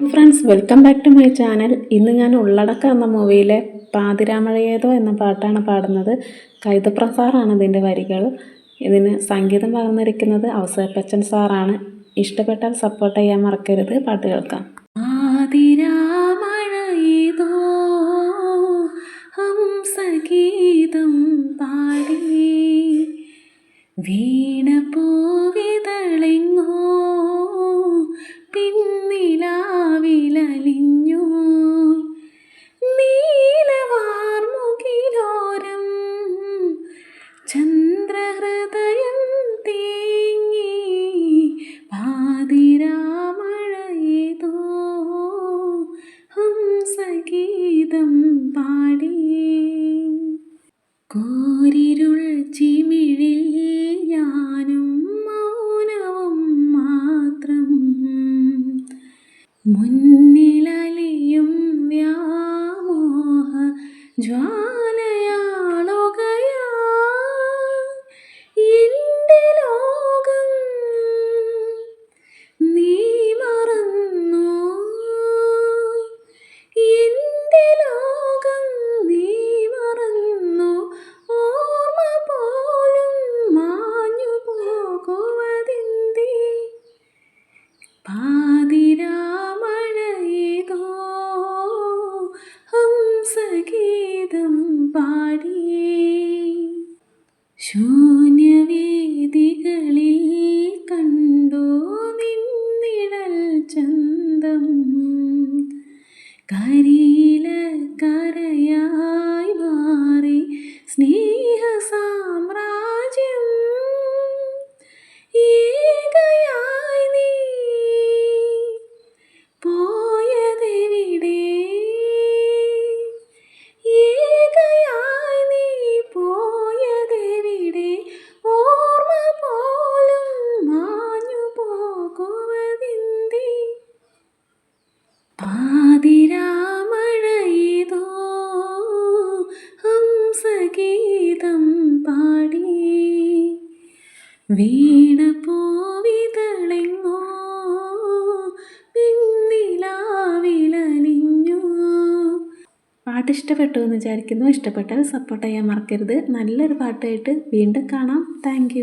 Friends welcome back to my channel. ഇന്ന് ഞാൻ ഉള്ളടക്ക എന്ന മൂവിയിലെ പാതിരാമഴയേതോ എന്ന പാട്ടാണ് പാടുന്നത്. കൈതപ്രസാറാണ് ഇതിന്റെ വരികൾ. ഇതിന് സംഗീതം പകർന്നിരിക്കുന്നത് അവസരപ്പച്ചൻ സാറാണ്. ഇഷ്ടപ്പെട്ടാൽ സപ്പോർട്ട് ചെയ്യാൻ മറക്കരുത്. പാട്ട് കേൾക്കാം. ആതിരാമഴയേതോ ഹംസഗീതം പാടി. വീണപ്പൂവിതളെങ്ങോ പിന്നിലാവിലലിഞ്ഞു പാടി. കോരിരുൾ ചിമിഴിൽ ഞാനും മൗനവും മാത്രം. മുന്നിലലിയും വ്യാമോഹ ജ്വാലയാളുകയാ ശൂന്യവേദികളിൽ കണ്ടോ നിന്നിടൽ ചന്തം. കരീല കരയായി വീണപ്പൂവിതളെങ്ങോ പിന്നിലാവിലലിഞ്ഞു പാട്ട് ഇഷ്ടപ്പെട്ടു എന്ന് വിചാരിക്കുന്നു. ഇഷ്ടപ്പെട്ടാൽ സപ്പോർട്ട് ചെയ്യാൻ മറക്കരുത്. നല്ലൊരു പാട്ടായിട്ട് വീണ്ടും കാണാം. താങ്ക്